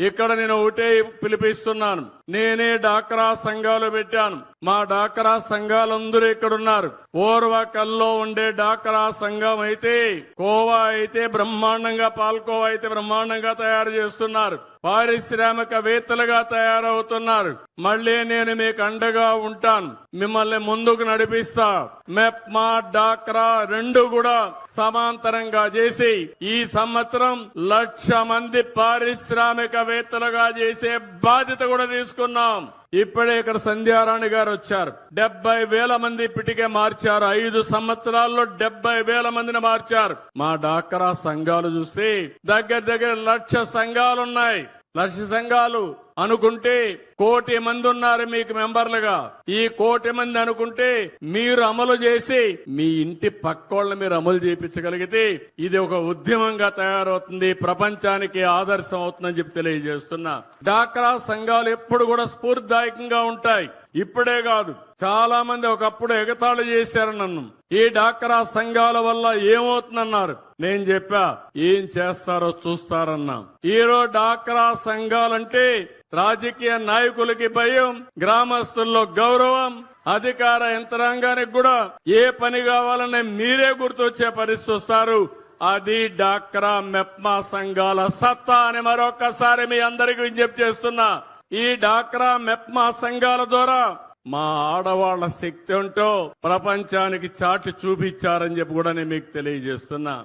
ఇక్కడ నేను ఒకటే పిలిపిస్తున్నాను. నేనే డాక్రా సంఘాలు పెట్టాను. మా డాక్రా సంఘాలందరూ ఇక్కడున్నారు. ఓర్వకల్లో ఉండే డాక్రా సంఘం అయితే కోవా అయితే బ్రహ్మాండంగా పాల్కోవా అయితే బ్రహ్మాండంగా తయారు చేస్తున్నారు. పారిశ్రామికవేత్తలుగా తయారవుతున్నారు. మళ్ళీ నేను మీకు అండగా ఉంటాను. మిమ్మల్ని ముందుకు నడిపిస్తా. మెప్మా డాక్రా రెండు కూడా సమాంతరంగా చేసి ఈ సంవత్సరం లక్ష మంది పారిశ్రామికవేత్తలుగా చేసే బాధ్యత కూడా తీసుకున్నాం. ఇప్పుడే ఇక్కడ సంధ్యారాణి గారు వచ్చారు. డెబ్బై వేల మంది ఇప్పటికే మార్చారు. ఐదు సంవత్సరాల్లో డెబ్బై వేల మందిని మార్చారు. మా డాక్రా సంఘాలు చూస్తే దగ్గర దగ్గర లక్ష సంఘాలున్నాయి. లక్ష సంఘాలు అనుకుంటే కోటి మంది ఉన్నారు మీకు మెంబర్లుగా. ఈ కోటి మంది అనుకుంటే మీరు అమలు చేసి మీ ఇంటి పక్కోళ్ళని మీరు అమలు చేయించగలిగితే ఇది ఒక ఉద్యమంగా తయారవుతుంది ప్రపంచానికి ఆదర్శం అవుతుందని చెప్పి తెలియజేస్తున్నా. డాక్రా సంఘాలు ఎప్పుడు కూడా స్ఫూర్తిదాయకంగా ఉంటాయి. ఇప్పుడే కాదు చాలా మంది ఒకప్పుడు ఎగతాళి చేశారు నన్ను. ఈ డాక్రా సంఘాల వల్ల ఏమవుతుందన్నారు? నేను చెప్పా ఏం చేస్తారో చూస్తారన్నా. ఈరోజు డాక్రా సంఘాలంటే రాజకీయ నాయకులకి భయం గ్రామస్తుల్లో గౌరవం అధికార యంత్రాంగానికి కూడా ఏ పని కావాలనే మీరే గుర్తొచ్చే పరిస్థితి వస్తారు. అది డాక్రా మెప్మా సంఘాల సత్తా అని మరొకసారి మీ అందరికి విజ్ఞప్తి చేస్తున్నా. ఈ డాక్రా మెప్మా సంఘాల ద్వారా మా ఆడవాళ్ళ శక్తి ఉంటో ప్రపంచానికి చాటి చూపించారని చెప్పి కూడా నేను మీకు తెలియజేస్తున్నా.